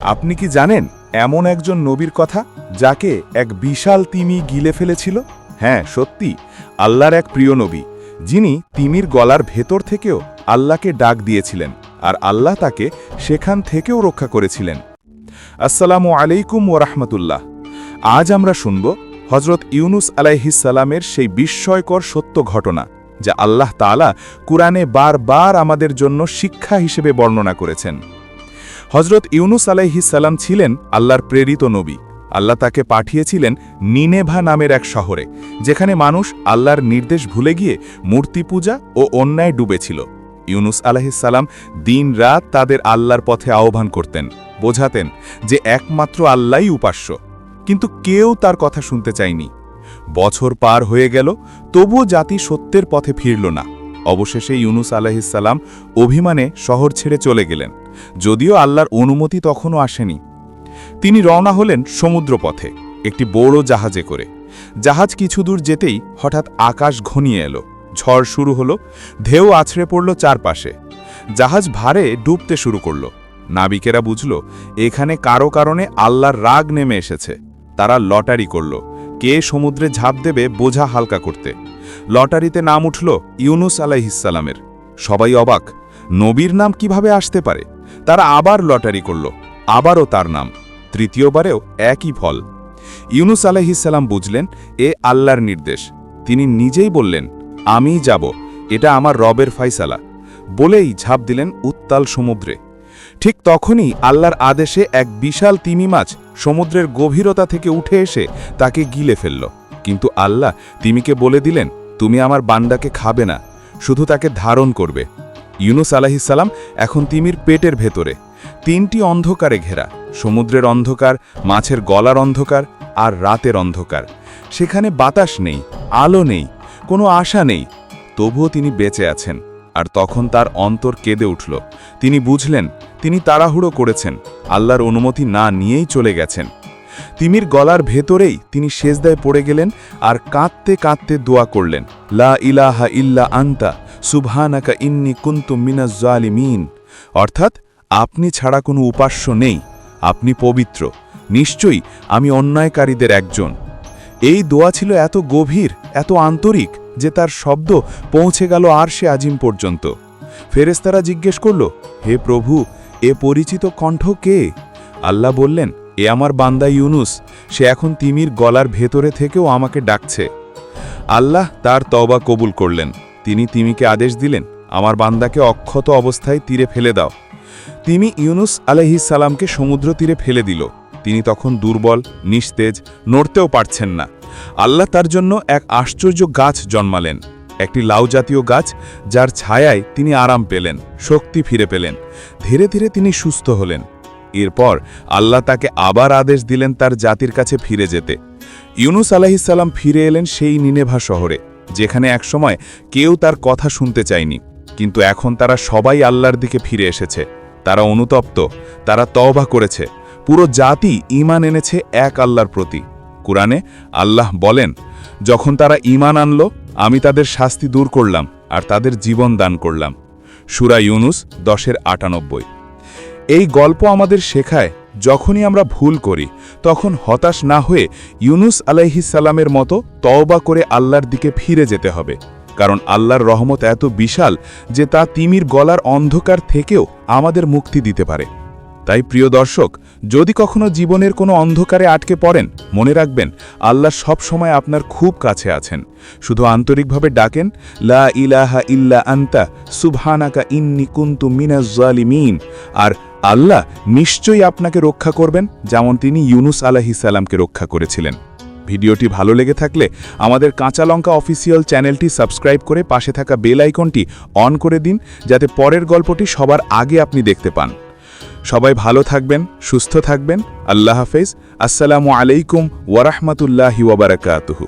আপনি কি জানেন এমন একজন নবীর কথা যাকে এক বিশাল তিমি গিলে ফেলেছিল? হ্যাঁ সত্যি, আল্লাহর এক প্রিয় নবী, যিনি তিমির গলার ভেতর থেকেও আল্লাহকে ডাক দিয়েছিলেন আর আল্লাহ তাকে সেখান থেকেও রক্ষা করেছিলেন। আসসালামু আলাইকুম ও রাহমাতুল্লাহ। আজ আমরা শুনব হজরত ইউনুস আলাইহিসালামের সেই বিস্ময়কর সত্য ঘটনা, যা আল্লাহ তাআলা কুরআনে বারবার আমাদের জন্য শিক্ষা হিসেবে বর্ণনা করেছেন। হজরত ইউনুস আলাইহিসাল্লাম ছিলেন আল্লাহর প্রেরিত নবী। আল্লাহ তাকে পাঠিয়েছিলেন নিনেভা নামের এক শহরে, যেখানে মানুষ আল্লাহর নির্দেশ ভুলে গিয়ে মূর্তি পূজা ও অন্যায় ডুবেছিল। ইউনুস আলাহিসাল্লাম দিন রাত তাদের আল্লাহর পথে আহ্বান করতেন, বোঝাতেন যে একমাত্র আল্লাহই উপাস্য। কিন্তু কেউ তার কথা শুনতে চায়নি। বছর পার হয়ে গেল, তবুও জাতি সত্যের পথে ফিরল না। অবশেষে ইউনুস আলাহিসাল্লাম অভিমানে শহর ছেড়ে চলে গেলেন। যদিও আল্লাহর অনুমতি তখনও আসেনি। তিনি রওনা হলেন সমুদ্রপথে, একটি বড় জাহাজে করে। জাহাজ কিছু দূর যেতেই হঠাৎ আকাশ ঘনিয়ে এলো। ঝড় শুরু হলো, ঢেউ আছড়ে পড়ল চারপাশে। জাহাজ ভারে ডুবতে শুরু করল। নাবিকেরা বুঝল, এখানে কারও কারণে আল্লাহর রাগ নেমে এসেছে। তারা লটারি করল। কে সমুদ্রে ঝাঁপ দেবে বোঝা হালকা করতে। লটারিতে নাম উঠল ইউনুস আলাইহিসালামের সবাই অবাক, নবীর নাম কীভাবে আসতে পারে? তারা আবার লটারি করল, আবারও তার নাম, তৃতীয়বারেও একই ফল। ইউনুস আলাইহিসাল্লাম বুঝলেন, এ আল্লাহর নির্দেশ। তিনি নিজেই বললেন, আমিই যাব, এটা আমার রবের ফাইসালা। বলেই ঝাঁপ দিলেন উত্তাল সমুদ্রে। ঠিক তখনই আল্লাহর আদেশে এক বিশাল তিমি মাছ সমুদ্রের গভীরতা থেকে উঠে এসে তাকে গিলে ফেলল। কিন্তু আল্লাহ তিমিকে বলে দিলেন, তুমি আমার বান্দাকে খাবে না, শুধু তাকে ধারণ করবে। ইউনুস আলাহিসাল্লাম এখন তিমির পেটের ভেতরে। তিনটি অন্ধকারে ঘেরা, সমুদ্রের অন্ধকার, মাছের গলার অন্ধকার আর রাতের অন্ধকার। সেখানে বাতাস নেই, আলো নেই, কোনো আশা নেই, তবুও তিনি বেঁচে আছেন। আর তখন তার অন্তর কেঁদে উঠল। তিনি বুঝলেন, তিনি তাড়াহুড়ো করেছেন, আল্লাহর অনুমতি না নিয়েই চলে গেছেন। তিমির গলার ভেতরেই তিনি সেজদায় পড়ে গেলেন আর কাঁদতে কাঁদতে দোয়া করলেন, লা ইলাহা ইল্লা আন্তা, সুবহানাকা ইন্নি কুন্তু মিনাজ জালিমিন। অর্থাৎ, আপনি ছাড়া কোনো উপাস্য নেই, আপনি পবিত্র, নিশ্চয়ই আমি অন্যায়কারীদের একজন। এই দোয়া ছিল এত গভীর, এত আন্তরিক যে তার শব্দ পৌঁছে গেল আর সে আজিম পর্যন্ত। ফেরেস্তারা জিজ্ঞেস করল, হে প্রভু, এ পরিচিত কণ্ঠ কে? আল্লাহ বললেন, এ আমার বান্দা ইউনুস, সে এখন তিমির গলার ভেতরে থেকেও আমাকে ডাকছে। আল্লাহ তার তওবা কবুল করলেন। তিনি তিমিকে আদেশ দিলেন, আমার বান্দাকে অক্ষত অবস্থায় তীরে ফেলে দাও। তিমি ইউনুস আলহিসাল্লামকে সমুদ্র তীরে ফেলে দিল। তিনি তখন দুর্বল, নিস্তেজ, নড়তেও পারছেন না। আল্লাহ তার জন্য এক আশ্চর্য গাছ জন্মালেন। একটি লাউ জাতীয় গাছ, যার ছায়ায় তিনি আরাম পেলেন, শক্তি ফিরে পেলেন। ধীরে ধীরে তিনি সুস্থ হলেন। এরপর আল্লাহ তাকে আবার আদেশ দিলেন তার জাতির কাছে ফিরে যেতে। ইউনুস আলাহিসাল্লাম ফিরে এলেন সেই নিনেভা শহরে, যেখানে একসময় কেউ তার কথা শুনতে চায়নি। কিন্তু এখন তারা সবাই আল্লাহর দিকে ফিরে এসেছে। তারা অনুতপ্ত, তারা তওবা করেছে। পুরো জাতি ঈমান এনেছে এক আল্লাহর প্রতি। কুরআনে আল্লাহ বলেন, যখন তারা ঈমান আনলো, আমি তাদের শাস্তি দূর করলাম আর তাদের জীবন দান করলাম। সুরা ইউনুস দশের আটানব্বই। এই গল্প আমাদের শেখায়, যখনই আমরা ভুল করি, তখন হতাশ না হয়ে ইউনুস আলাইহিসাল্লামের মতো তওবা করে আল্লাহর দিকে ফিরে যেতে হবে। কারণ আল্লাহর রহমত এত বিশাল যে তা তিমির গলার অন্ধকার থেকেও আমাদের মুক্তি দিতে পারে। তাই প্রিয় দর্শক, যদি কখনো জীবনের কোনো অন্ধকারে আটকে পড়েন, মনে রাখবেন, আল্লাহ সব সময় আপনার খুব কাছে আছেন। শুধু আন্তরিকভাবে ডাকেন, লা ইলাহা ইল্লা আন্তা, সুবহানাকা ইন্নি কুন্তু মিনাজ জালিমিন। আর আল্লাহ নিশ্চয়ই আপনাকে রক্ষা করবেন, যেমন তিনি ইউনুস আলাহি সালামকে রক্ষা করেছিলেন। ভিডিওটি ভালো লেগে থাকলে আমাদের কাঁচা লঙ্কা অফিসিয়াল চ্যানেলটি সাবস্ক্রাইব করে পাশে থাকা বেল আইকনটি অন করে দিন, যাতে পরের গল্পটি সবার আগে আপনি দেখতে পান। সবাই ভালো থাকবেন সুস্থ থাকবেন। আল্লাহ হাফেজ। আসসালামু আলাইকুম ওয়ারাহমাতুল্লাহি ওয়াবারাকাতুহু